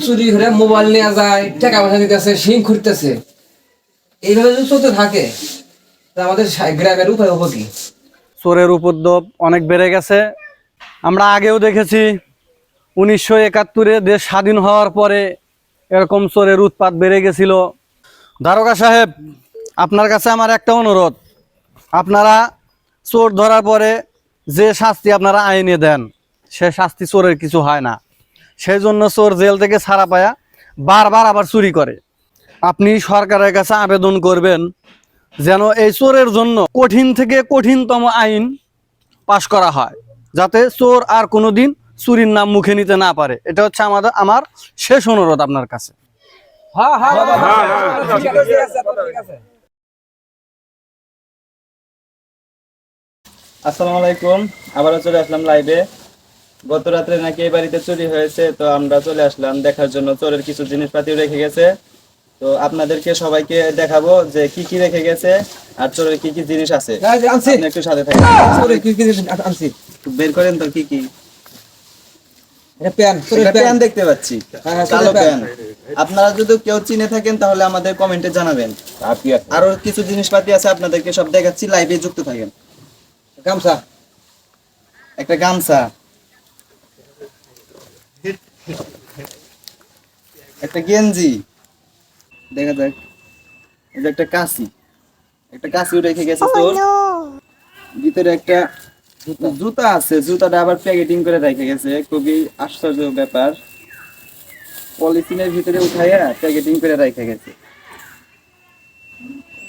চুরি করে মোবাইল নেওয়া যায়, টাকা পয়সা দিতেছে সিং খুঁড়তেছে। এইভাবে যদি চলতে থাকে আমাদের গ্রামের উপায় হব কি? চোরের উপদ্রব অনেক বেড়ে গেছে। আমরা আগেও দেখেছি, উনিশশো একাত্তরে দেশ স্বাধীন হওয়ার পরে এরকম চোরের উৎপাত বেড়ে গেছিল। দারোগা সাহেব, আপনার কাছে আমার একটা অনুরোধ। আপনারা চোর ধরার পরে যে শাস্তি আপনারা আইনে দেন, সে শাস্তি চোরের কিছু হয় না। সেই জন্য চোর জেল থেকে ছাড়া পায়া বারবার আবার চুরি করে। আপনি সরকারের কাছে আবেদন করবেন যেন এই চোরের জন্য কঠিন থেকে কঠিনতম আইন পাশ করা হয় যাতে চোর আর কোনোদিন চুরির নাম মুখে নিতে না পারে। এটা হচ্ছে আমাদের আমার শেষ অনুরোধ আপনার কাছে। হ্যাঁ হ্যাঁ ঠিক আছে। আসসালামু আলাইকুম আবারও চলে আসলাম লাইভে গত রাত্রে নাকি এই বাড়িতে চুরি হয়েছে তো আমরা চলে আসলাম দেখার জন্য। চোরের কিছু জিনিসপাতি রেখে গেছে। তো আপনাদেরকে সবাইকে দেখাবো যে কি কি রেখে গেছে আর চোরের কি কি জিনিস আছে। একটু সাথে থাকেন। বের করেন তো কি কি। প্যান দেখতে পাচ্ছি। হ্যাঁ, হ্যাঁ, কালো প্যান। প্যান। আপনারা যদি কেউ চিনে থাকেন তাহলে আমাদের কমেন্টে জানাবেন। আরও কিছু জিনিসপাতি আছে আপনাদেরকে সব দেখাচ্ছি লাইভে যুক্ত থাকেন। গামছা। একটা গামছা। একটা গেঞ্জি। দেখা যাক। যে একটা কাশি। একটা রেখে গেছে তোর। ভিতরে একটা জুতা আছে। জুতাটা আবার প্যাকেটিং করে রেখে গেছে। খুবই আশ্চর্য ব্যাপার। পলিথিনের ভিতরে উঠাইয়া প্যাকেটিং করে রেখে গেছে।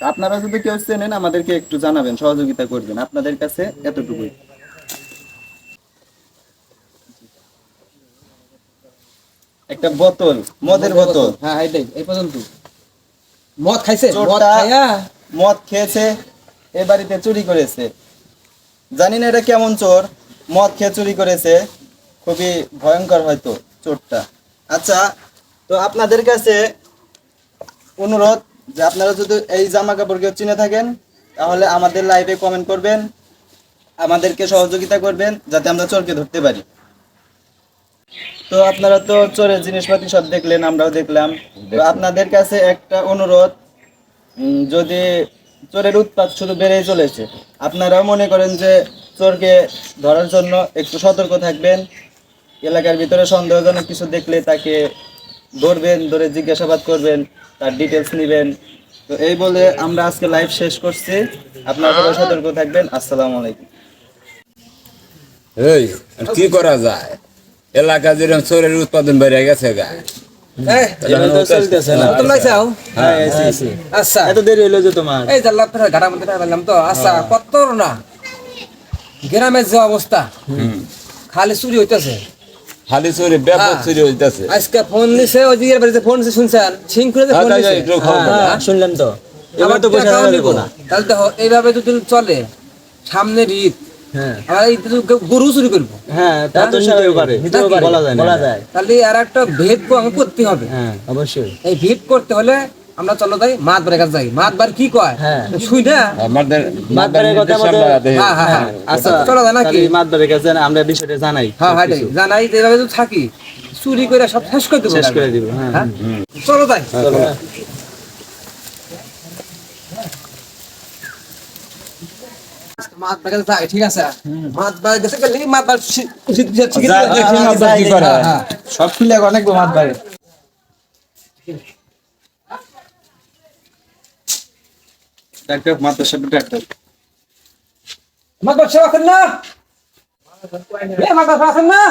আপনারা যদি কেউ চেনেন আমাদেরকে একটু জানাবেন সহযোগিতা করবেন। আপনাদের কাছে এতটুকুই। একটা বোতল মদের বোতল। হ্যাঁ এটাই এই পর্যন্ত। মদ খাইছে? মদ চোরটা খাইয়া মদ খেয়েছে এ বাড়িতে চুরি করেছে। জানি না এটা কেমন চোর মদ খেয়ে চুরি করেছে। খুবই ভয়ঙ্কর হয়তো চোরটা। আচ্ছা তো আপনাদের কাছে অনুরোধ যে আপনারা যদি এই জামা কাপড় কেউ চিনে থাকেন তাহলে আমাদের লাইভে কমেন্ট করবেন আমাদেরকে সহযোগিতা করবেন যাতে আমরা চোরকে ধরতে পারি। তো আপনারা তো চোরের জিনিসপাতি সব দেখলেন আমরাও দেখলাম। তো আপনাদের কাছে একটা অনুরোধ যদি চোরের উৎপাত শুধু বেড়েই চলেছে আপনারাও মনে করেন যে চোরকে ধরার জন্য একটু সতর্ক থাকবেন। এলাকার ভিতরে সন্দেহজনক কিছু দেখলে তাকে ধরবেন ধরে জিজ্ঞাসাবাদ করবেন তার ডিটেলস নেবেন। তো এই বলে আমরা আজকে লাইভ শেষ করছি। আপনারা সবাই সতর্ক থাকবেন। আসসালামু আলাইকুম। এই কি করা যায়? এলাকা যেরকম চোরের উৎপাদন বেড়ে গেছে গা। গ্রামের যে অবস্থা খালি চুরি হইতেছে। খালি চোরে ব্যাপক হ্যাঁ। চুরি হইতাছে। আজকে ফোন দিছে ওই দিকের বাড়িতে ফোন দিছে শুনছেন? সিং করে ফোন হ্যাঁ, দিছে। হ্যাঁ। তো। তো টাকাও নিবো? না। তাহলে দেখো এইভাবে যদি চলে সামনে ঈদ হ্যাঁ। আমরা গরু চুরি করব। হ্যাঁ তা তো নিতেও পারে বলা যায় বলা যায়। তাহলে আর একটা ভেদ আমি করতে হবে। হ্যাঁ অবশ্যই। এই ভেদ করতে হলে আমরা চলো যাই মাত কাছে যাই। মাত কি কয়? হ্যাঁ। শুই না? মাতবারের কথা। হ্যাঁ হ্যাঁ হ্যাঁ। আচ্ছা চলো যায় নাকি? মাতবারের কাছে আমরা বিষয়টা জানাই হ্যাঁ হ্যাঁ জানাই যে এভাবে যদি থাকি। চুরি করে সব শেষ করে দেবো শেষ করে দিব হ্যাঁ। হ্যাঁ? চলো যাই। মাত বারের কাছে ঠিক আছে? কি করে। হ্যাঁ, হ্যাঁ। সব অনেক ডাক্তার ডাক্তার না? এ মাত আছেন না?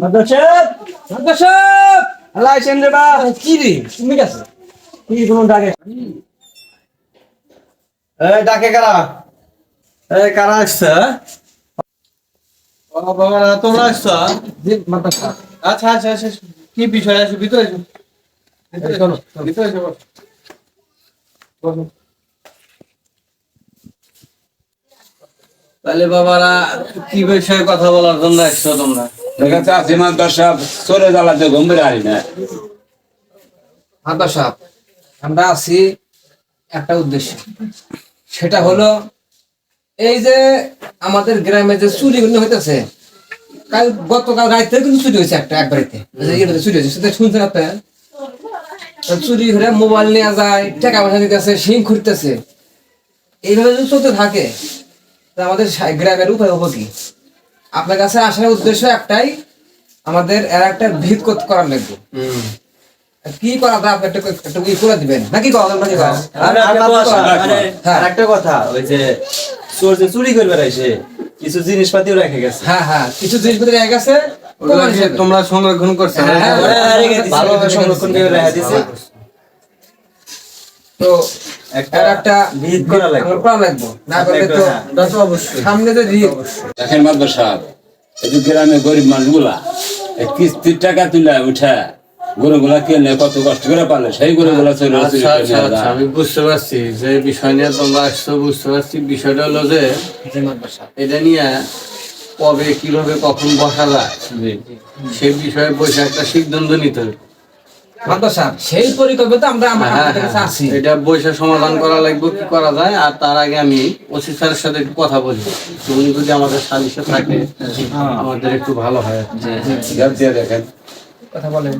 মাতার সাহেব মাত সাহেব আল্লাহ আইছেন রে বা। কি রে? তুমি গেছে? কি কোন ডাকে? ডাকে কারা? কারা আসছে? তোমরা আচ্ছা আচ্ছা আচ্ছা কি বিষয় আছে? ভিতরে ভিতরে। তাহলে বাবারা কি বিষয়ে কথা বলার জন্য আসছো তোমরা? দেখা যাচ্ছে আসিমান জ্বালাতে আরি না সাহেব আমরা আছি একটা উদ্দেশ্য। সেটা হলো এই যে আমাদের গ্রামে যে চুরিগুলো হইতেছে, কাল গতকাল রাতে কিন্তু চুরি হয়েছে একটা এক বাড়িতে চুরি হয়েছে সেটা শুনছেন আপনার? চুরি করে মোবাইল নেওয়া যায়, টাকা পয়সা দিতেছে সিং খুঁড়তেছে। এইভাবে যদি চলতে থাকে আমাদের গ্রামের উপায় হব কি? আপনার কাছে আসার উদ্দেশ্য একটাই, আমাদের এর একটা ভিত করার লাগবে। কি করা আপনি একটা একটা ই করে দিবেন? নাকি করা নাকি করা আর একটা কথা, হ্যাঁ। আর একটা কথা ওই যে চোর যে চুরি করবে রাইছে কিছু জিনিসপাতিও রেখে গেছে। হ্যাঁ হ্যাঁ কিছু জিনিসপত্র রেখে গেছে তোমরা সংরক্ষণ করছ? হ্যাঁ, হ্যাঁ, ভালোভাবে সংরক্ষণ করে রেখে দিছে। তো একটা একটা ভিত করা লাগবে। করা লাগবে। না করলে তো হ্যাঁ। সামনে যে রিট দেখেন মাদ্র সাহেব এই গ্রামে গরিব মানুষগুলা কিস্তির টাকা তুলে উঠে গরুগুলা কিনে কত কষ্ট করে পালে সেই গরুগুলা চলে আচ্ছা আচ্ছা আচ্ছা। আমি বুঝতে পারছি যে বিষয় নিয়ে তোমরা আসছো বুঝতে পারছি। বিষয়টা হলো যে এটা নিয়ে কবে কীভাবে কখন বসা যায় সেই বিষয়ে বসে একটা সিদ্ধান্ত নিতে হবে। সেই পরিকল্পনা আমরা আমরা হ্যাঁ, হ্যাঁ, আছি এটা বসে সমাধান করা লাগবে কি করা যায়? আর তার আগে আমি ওসি স্যারের সাথে একটু কথা বলি। উনি যদি আমাদের সালিশে থাকে আমাদের একটু ভালো হয়। দেখেন। কথা বলেন।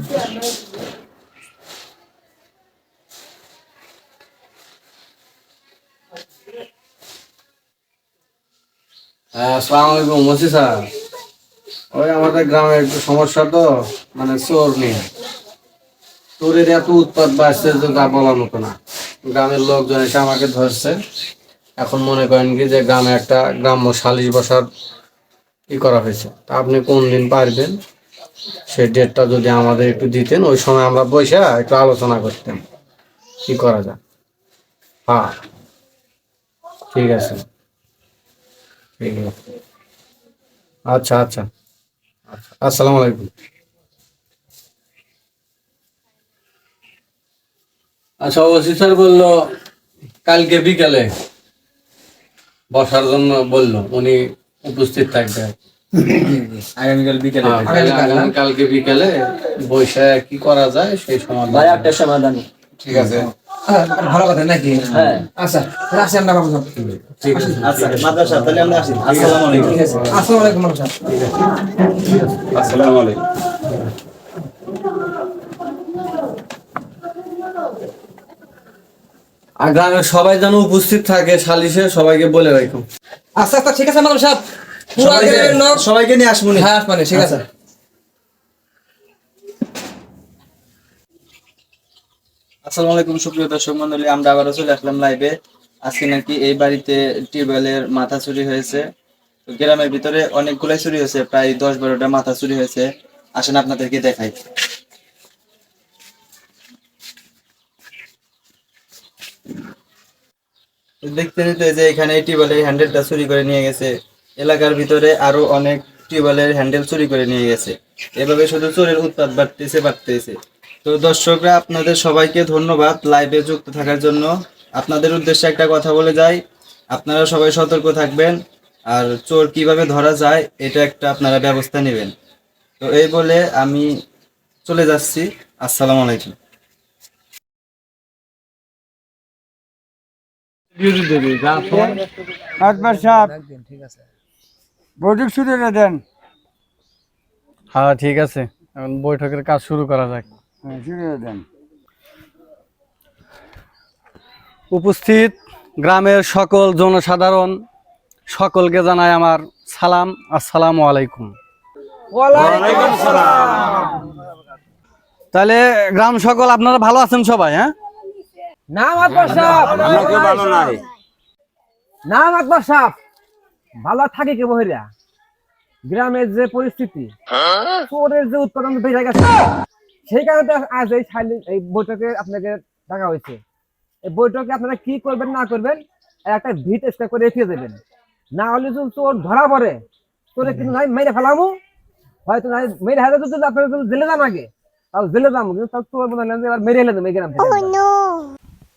হ্যাঁ, মানে চোরের এত বাড়ছে মতো না। গ্রামের লোকজন এসে আমাকে ধরছে। এখন মনে করেন কি যে গ্রামে একটা গ্রাম্য সালিশ বসার ই করা হয়েছে। তা আপনি কোন দিন পারবেন? সেই ডেটটা যদি আমাদের একটু দিতেন, ওই সময় আমরা বসে একটু আলোচনা করতাম। কি করা যায়? হ্যাঁ। ঠিক আছে। আচ্ছা আচ্ছা আচ্ছা। আসসালামু আলাইকুম। আচ্ছা ওসি স্যার বলল, কালকে বিকালে বসার জন্য বলল, উনি উপস্থিত থাকবে আগামীকাল বিকেলে। হ্যাঁ, কালকে- আগামী কালকে বিকালে বসে কি করা যায় সেই ভাই একটা সমাধান ঠিক আছে। ভালো কথা নাকি? হ্যাঁ। আচ্ছা আসি আমরা বাবু ঠিক আছে। আচ্ছা মাদ্রাসা তাহলে আমরা আসি। আসসালামু আলাইকুম। ঠিক আছে। আসসালামু আলাইকুম মাদ্রাস সাহেব। আসসালামু আলাইকুম। আর গ্রামের সবাই যেন উপস্থিত থাকে সালিশে সবাইকে বলে রাখো আচ্ছা আচ্ছা ঠিক আছে মাদ্রাস সাহেব। সবাইকে নিয়ে আসব? হ্যাঁ মানে ঠিক আছে। আসসালামু আলাইকুম সুপ্রিয় দর্শক মন্ডলী আমরা আবারও চলে আসলাম লাইভে আজকে নাকি এই বাড়িতে টিউবওয়েলের মাথা চুরি হয়েছে। গ্রামের ভিতরে অনেকগুলাই চুরি হয়েছে প্রায় দশ বারোটা মাথা চুরি হয়েছে। আসেন আপনাদেরকে দেখাই। তো দেখতে যে এখানে টিউবওয়েলের হ্যান্ডেলটা চুরি করে নিয়ে গেছে। এলাকার ভিতরে আরও অনেক টিউবওয়েলের হ্যান্ডেল চুরি করে নিয়ে গেছে। এভাবে শুধু চোরের উৎপাত বাড়তেছে বাড়তেছে। তো দর্শকরা আপনাদের সবাইকে ধন্যবাদ লাইভে যুক্ত থাকার জন্য। আপনাদের উদ্দেশ্যে একটা কথা বলে যাই আপনারা সবাই সতর্ক থাকবেন আর চোর কীভাবে ধরা যায় এটা একটা আপনারা ব্যবস্থা নেবেন। তো এই বলে আমি চলে যাচ্ছি। আসসালামু আলাইকুম। আকবর সাহেব বৈঠক শুরু করে দেন। হ্যাঁ ঠিক আছে। এখন বৈঠকের কাজ শুরু করা যাক। হ্যাঁ, শুরু করে দেন। উপস্থিত গ্রামের সকল জনসাধারণ সকলকে জানাই আমার সালাম। আসসালামু আলাইকুম। তাহলে গ্রাম সকল আপনারা ভালো আছেন সবাই হ্যাঁ? না মাতবার সাহেব। ভালো নাই। না মাতবার সাহেব। ভালো থাকে কে বহিরা? গ্রামের যে পরিস্থিতি চোরের যে উৎপাদন বেড়ে গেছে সেই কারণে আজ এই এই বৈঠকে আপনাকে ডাকা হয়েছে। এই বৈঠকে আপনারা কি করবেন না করবেন একটা ভিত এক্সট্রা করে রেখে দেবেন। না হলে যদি চোর ধরা পড়ে চোরে কিন্তু নাই মেরে ফেলামু। হয়তো নাই মেরে হাতে যদি আপনারা যদি জেলে যান আগে তাও জেলে যাব কিন্তু তাও চোর মনে হয় এবার মেরে এলে দেবে এই গ্রাম থেকে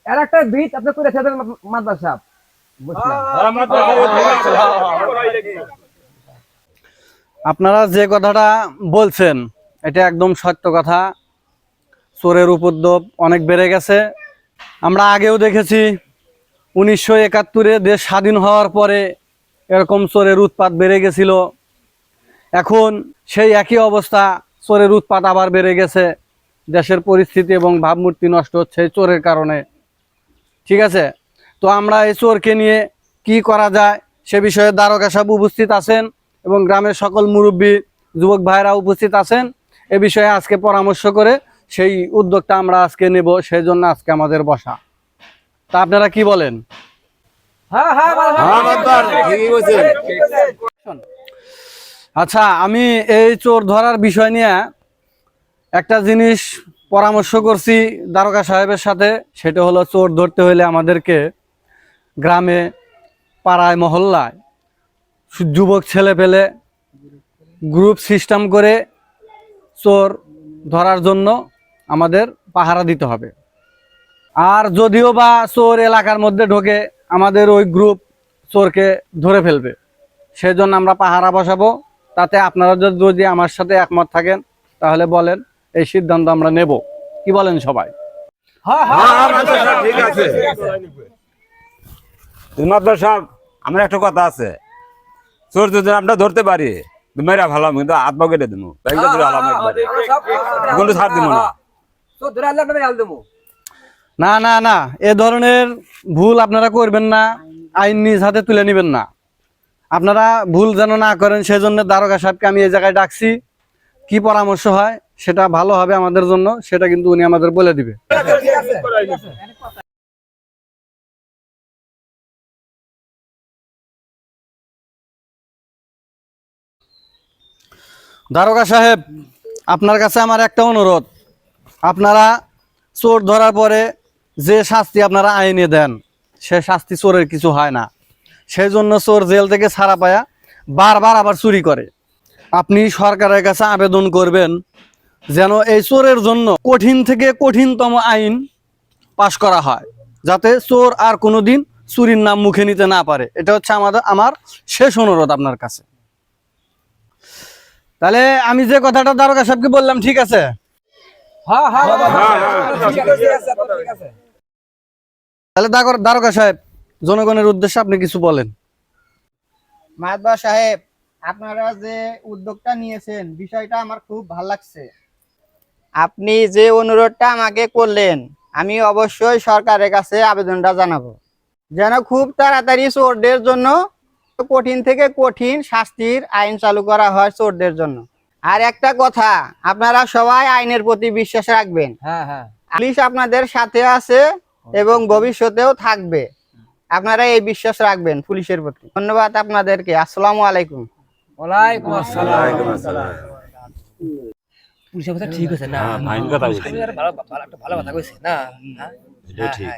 আর একটা ভিত আপনি করে রেখে দেবেন মাদ্রাস আপনারা যে কথাটা বলছেন, এটা একদম সত্য কথা। চোরের উপদ্রব অনেক বেড়ে গেছে। আমরা আগেও দেখেছি, উনিশশো একাত্তরে দেশ স্বাধীন হওয়ার পরে এরকম চোরের উৎপাত বেড়ে গেছিল। এখন সেই একই অবস্থা, চোরের উৎপাত আবার বেড়ে গেছে। দেশের পরিস্থিতি এবং ভাবমূর্তি নষ্ট হচ্ছে চোরের কারণে। ঠিক আছে? তো আমরা এই চোরকে নিয়ে কি করা যায় সে বিষয়ে দ্বারকা সাহেব উপস্থিত আছেন এবং গ্রামের সকল মুরব্বী যুবক ভাইরা উপস্থিত আছেন। এ বিষয়ে আজকে পরামর্শ করে সেই উদ্যোগটা আমরা আজকে নেব সেই জন্য আজকে আমাদের বসা। তা আপনারা কি বলেন? হ্যাঁ হ্যাঁ ভালো। আচ্ছা আমি এই চোর ধরার বিষয় নিয়ে একটা জিনিস পরামর্শ করছি দ্বারকা সাহেবের সাথে সেটা হলো চোর ধরতে হলে আমাদেরকে গ্রামে পাড়ায়, মহল্লায় যুবক ছেলে পেলে গ্রুপ সিস্টেম করে চোর ধরার জন্য আমাদের পাহারা দিতে হবে। আর যদিও বা চোর এলাকার মধ্যে ঢোকে, আমাদের ওই গ্রুপ চোরকে ধরে ফেলবে। সেই জন্য আমরা পাহারা বসাবো। তাতে আপনারা যদি- আমার সাথে একমত থাকেন, তাহলে বলেন, এই সিদ্ধান্ত আমরা নেব। কি বলেন সবাই? হ্যাঁ হ্যাঁ ঠিক আছে। মাদ্রাস সাহেব আমার একটা কথা আছে। চোর যদি আমরা ধরতে পারি মেয়েরা ভালো কিন্তু হাত পা কেটে দেবো। ছাড় দিব না। না না না এ ধরনের ভুল আপনারা করবেন না আইন নিজ হাতে তুলে নেবেন না। আপনারা ভুল যেন না করেন সেজন্য দ্বারকা সাহেবকে আমি এই জায়গায় ডাকছি। কি পরামর্শ হয় সেটা ভালো হবে আমাদের জন্য সেটা কিন্তু উনি আমাদের বলে দিবে। দারোগা সাহেব, আপনার কাছে আমার একটা অনুরোধ। আপনারা চোর ধরার পরে যে শাস্তি আপনারা আইনে দেন, সে শাস্তি চোরের কিছু হয় না। সেই জন্য চোর জেল থেকে ছাড়া পায়া বারবার আবার চুরি করে। আপনি সরকারের কাছে আবেদন করবেন যেন এই চোরের জন্য কঠিন থেকে কঠিনতম আইন পাশ করা হয়, যাতে চোর আর কোনো দিন চুরির নাম মুখে নিতে না পারে। এটা হচ্ছে আমাদের, আমার শেষ অনুরোধ আপনার কাছে। তাহলে আমি যে কথাটা দারোগা সাহেবকে বললাম ঠিক আছে? হ্যাঁ হ্যাঁ তাহলে দারোগা- দারোগা সাহেব জনগণের উদ্দেশ্যে আপনি কিছু বলেন। মাতবা সাহেব আপনারা যে উদ্যোগটা নিয়েছেন বিষয়টা আমার খুব ভালো লাগছে। আপনি যে অনুরোধটা আমাকে করলেন আমি অবশ্যই সরকারের কাছে আবেদনটা জানাব। যেন খুব তাড়াতাড়ি চোরদের জন্য কঠিন থেকে কঠিন শাস্তির আইন চালু করা হয় চোরদের জন্য। আর একটা কথা আপনারা সবাই আইনের প্রতি বিশ্বাস রাখবেন। হ্যাঁ হ্যাঁ। পুলিশ আপনাদের সাথে আছে এবং ভবিষ্যতেও থাকবে। আপনারা এই বিশ্বাস রাখবেন পুলিশের প্রতি। ধন্যবাদ আপনাদেরকে। আসসালামু আলাইকুম। ওয়ালাইকুম আসসালাম। পুলিশের কথা ঠিক আছে না? ফাইন কথা বলছি। আমি আর ভালো ভালো একটা ভালো কথা কইছে না? হ্যাঁ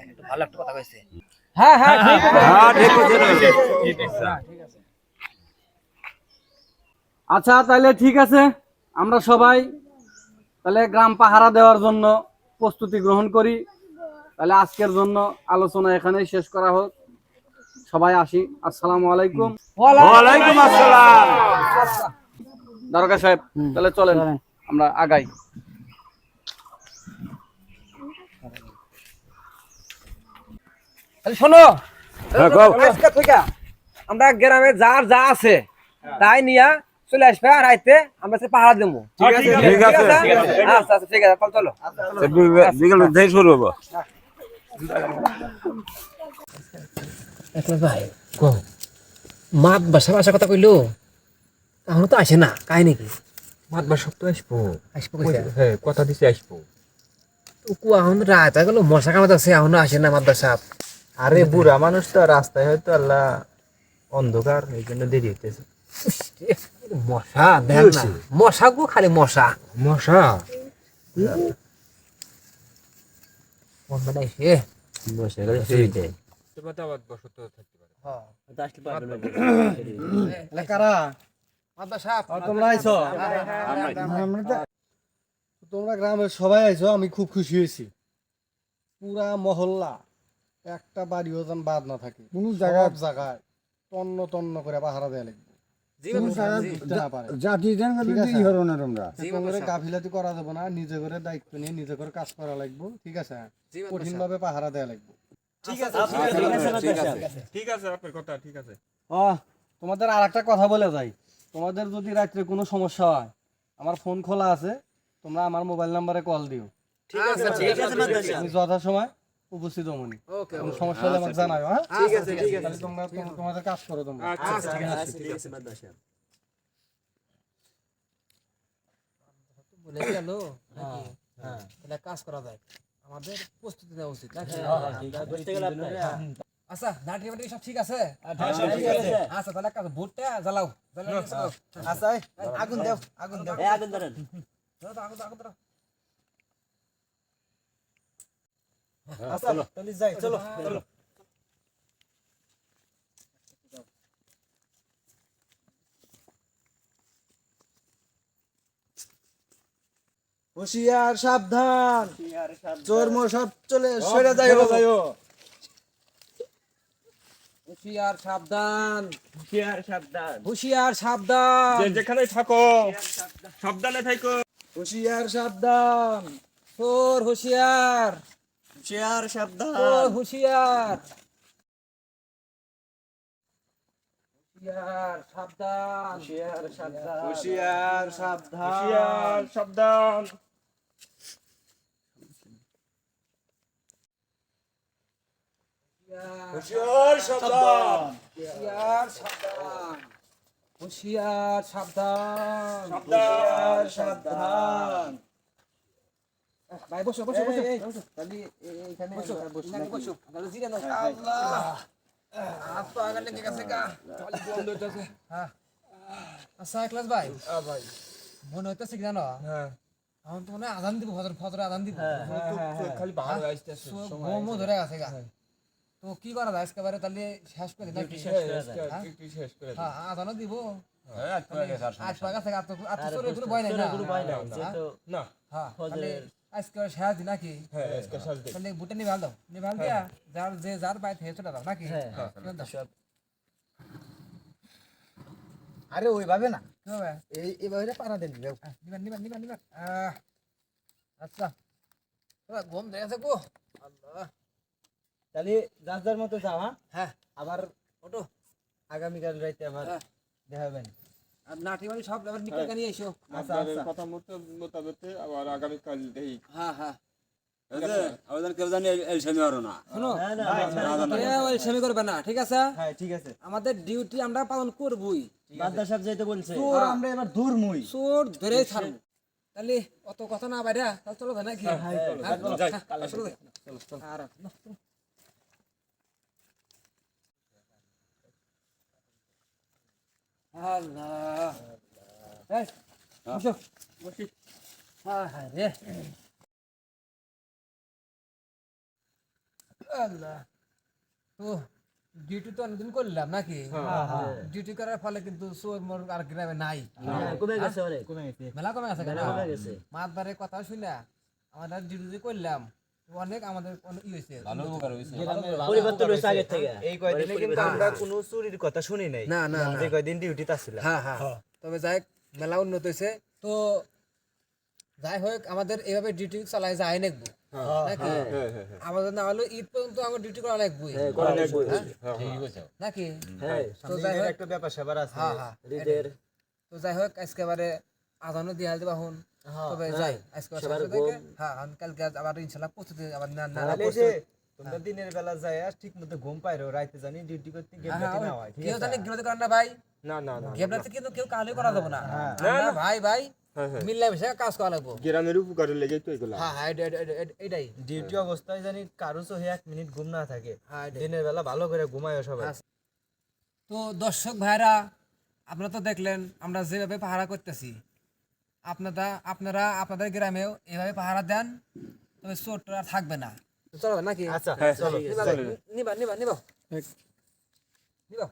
একটু ভালো একটা কথা কইছে। হ্যাঁ হ্যাঁ ঠিক আছে হ্যাঁ ঠিক আছে আচ্ছা তাহলে ঠিক আছে আমরা সবাই তাহলে গ্রাম পাহারা দেওয়ার জন্য প্রস্তুতি গ্রহণ করি। তাহলে আজকের জন্য আলোচনা এখানেই শেষ করা হোক। সবাই আসি আসসালামু আলাইকুম। ওয়ালাইকুম আসসালাম। দারোগা সাহেব তাহলে চলেন। আমরা আগাই। শোনো। হ্যাঁ, আজকে থেকে আমরা গ্রামে যার যা আছে তাই নিয়ে চলে আসবে আর রাইতে আমরা সে পাহাড় দেবো। ঠিক আছে। ঠিক আছে। আচ্ছা আচ্ছা ঠিক আছে তাহলে চলো। বিকেল থেকে শুরু হব। একলা ভাই কো মাত বাসা বাসা কথা কইলো? এখন তো আসে না কাই নাকি? মাত বা সপ্তাহ আসব। আসব হ্যাঁ কথা দিছে আসব। তো কু এখন রাত গেল মশা কামাতে আছে এখনও আসে না মাত সাহেব আরে বুড়া মানুষ তো রাস্তায় হয়তো আল্লাহ অন্ধকার এই জন্য দেরি হইতেছে। মশা দেখ না। মশা গো খালি মশা। মশা? তোমরা তোমরা গ্রামের সবাই আইছো আমি খুব খুশি হয়েছি। পুরা মহল্লা। একটা বাড়িও যেন বাদ না থাকে। কোন জায়গায় জায়গায় তন্ন তন্ন করে পাহারা দেয়া লাগবে। ঠিক আছে? গাফিলাতি করা যাবে না নিজে করে দায়িত্ব নিয়ে নিজে করে কাজ করা লাগবে ঠিক আছে? কঠিন ভাবে পাহারা দেয়া লাগবে। ও তোমাদের আর একটা কথা বলে যাই। তোমাদের যদি রাত্রে কোনো সমস্যা হয় আমার ফোন খোলা আছে তোমরা আমার মোবাইল নাম্বারে কল দিও। আচ্ছা ঠিক আছে আমি যথা সময় উপস্থিত ওকে কোনো সমস্যা হলে আমাকে জানাও হ্যাঁ? ঠিক আছে ঠিক আছে। তাহলে তোমরা তোমাদের কাজ করো তোমরা। আচ্ছা ঠিক আছে ঠিক আছে। বলে গেল নাকি? তাহলে কাজ করা যায় আমাদের প্রস্তুতি নেওয়া উচিত আচ্ছা নাটি মাটি সব ঠিক আছে? আচ্ছা তাহলে কাজ ভোটটা জ্বালাও। আচ্ছা আগুন দেও আগুন দেও। আগুন দাও, আগুন দাও। আচ্ছা তাহলে যাই চলো চলো। হুশিয়ার সাবধান। চোর মো সব চলে সরে যাইও। হুশিয়ার সাবধান। হুশিয়ার সাবধান। হুশিয়ার সাবধান। যেখানে থাকো সাবধানে। থাকো হুশিয়ার সাবধান। চোর হুশিয়ার। হুশিয়ার। সাবধান। হুশিয়ার সাবধান। হুশিয়ার সাবধান। সাবধান। হুশিয়ার সাবধান। হুশিয়ার সাবধান। হুশিয়ার সাবধান। হুশিয়ার সাবধান। ভাই বসো বসো বসো। এই, এই, তাহলে এ- এইখানে বসো বসো এখানে নাকি? বসো। তাহলে জিরে নাও। আল্লাহ। হাত তো আগে লেগে গেছে গা। খালি বন্ধ হইতেছে হ্যাঁ। আচ্ছা ক্লাস ভাই। ভাই। মনে হইতেছে কি জানো? হ্যাঁ। তো মনে হয় আজান দিব ফজর ফজরে আজান দিব। খালি ভালো আসতেছে ঘুমও ধরে গেছে গা। তো কি করা যায়? একেবারে তাহলে শেষ করে হ্যাঁ? হ্যাঁ। দিব। পা গেছে আর তো আর তো চোরের কোনো ভয় নাই না? হ্যাঁ? হ্যাঁ আজকে তাহলে বুটে নিভাল দাও নিভাল দিয়া যার যে যার বাইরে থেকে চলে দাও নাকি? দাও। আরে ওইভাবে না। কি হবে এই এইভাবে পারা দেন আহ, নিবেন নিবেন নিবেন নিবেন আচ্ছা। তোরা ঘুম দেখে আছে গো। আল্লাহ। তাহলে যার যার মতো যাও হ্যাঁ। হ্যাঁ। আবার ওটো আগামীকাল রাইতে আবার হ্যাঁ। দেখাবেন আর নাটি বাড়ি সব নিয়ে এসো আচ্ছা আচ্ছা কথা মতো মোতাবেক আবার হ্যাঁ হ্যাঁ হ্যাঁ আমাদের ডিউটি আমরা পালন করবই আমরা এবার দূর মুই চোর ধরে ছাড়বো তাহলে অত কথা না বাইরে তাহলে চলো ভাই নাকি হ্যাঁ, হ্যাঁ, চলো যাই। আর, নাও, চলো। আল্লাহ। হ্যাঁ হ্যাঁ রে তো ডিউটি তো অনেকদিন করলাম নাকি? ডিউটি করার ফলে কিন্তু চোর মোর আর গ্রামে নাই। কমে গেছে মেলা কমে গেছে কেন মাতবারের কথা শুনে আমরা ডিউটি করলাম। অনেক আমাদের অনেক ই হয়েছে। পরিবর্তন হয়েছে। আগের থেকে। এই কয়দিনে কিন্তু আমরা কোনো চুরির কথা শুনি নাই। না না না। কয়দিন ডিউটিতে আসছিলাম। হ্যাঁ হ্যাঁ। তবে যাই হোক, মেলা উন্নত হয়েছে। তো যাই হোক আমাদের এইভাবে ডিউটি চালাই যায় নাকবো নাকি? আমাদের না হলো ঈদ পর্যন্ত আমার ডিউটি করা লাগবো নাকি? তো যাই হোক। একটা ব্যাপার স্যাপার আছে। হ্যাঁ হ্যাঁ। তো যাই হোক আজকে এবারে আজানও দিয়ে দিবা হন। তবে যাই আজকে হ্যাঁ কালকে আবার ইনশাল্লাহ প্রস্তুতি আবার না না তোমরা দিনের বেলা যায় ঠিক মতো ঘুম পাইরো রাইতে জানি ডিউটি করতে না হয় কেউ জানি করেন না ভাই? না না না কিন্তু কেউ কালে করা যাবে না। আমরা ভাই ভাই মিললে মিশে কাজ করা লাগবো। গ্রামের উপকারে লেগে তো এগুলা। হ্যাঁ হ্যাঁ এটা- এটা- এটা- এটা- এটাই। ডিউটি অবস্থায় জানি কারও চোখে এক মিনিট ঘুম না থাকে। হ্যাঁ দিনের বেলা ভালো করে ঘুমায় সবাই। তো দর্শক ভাইরা আপনারা তো দেখলেন আমরা যেভাবে পাহারা করতেছি আপনারা আপনারা আপনাদের গ্রামেও এভাবে পাহারা দেন তবে চোরটা আর থাকবে না। চলো নাকি? আচ্ছা নিবা নিবা নিবা। নিবা।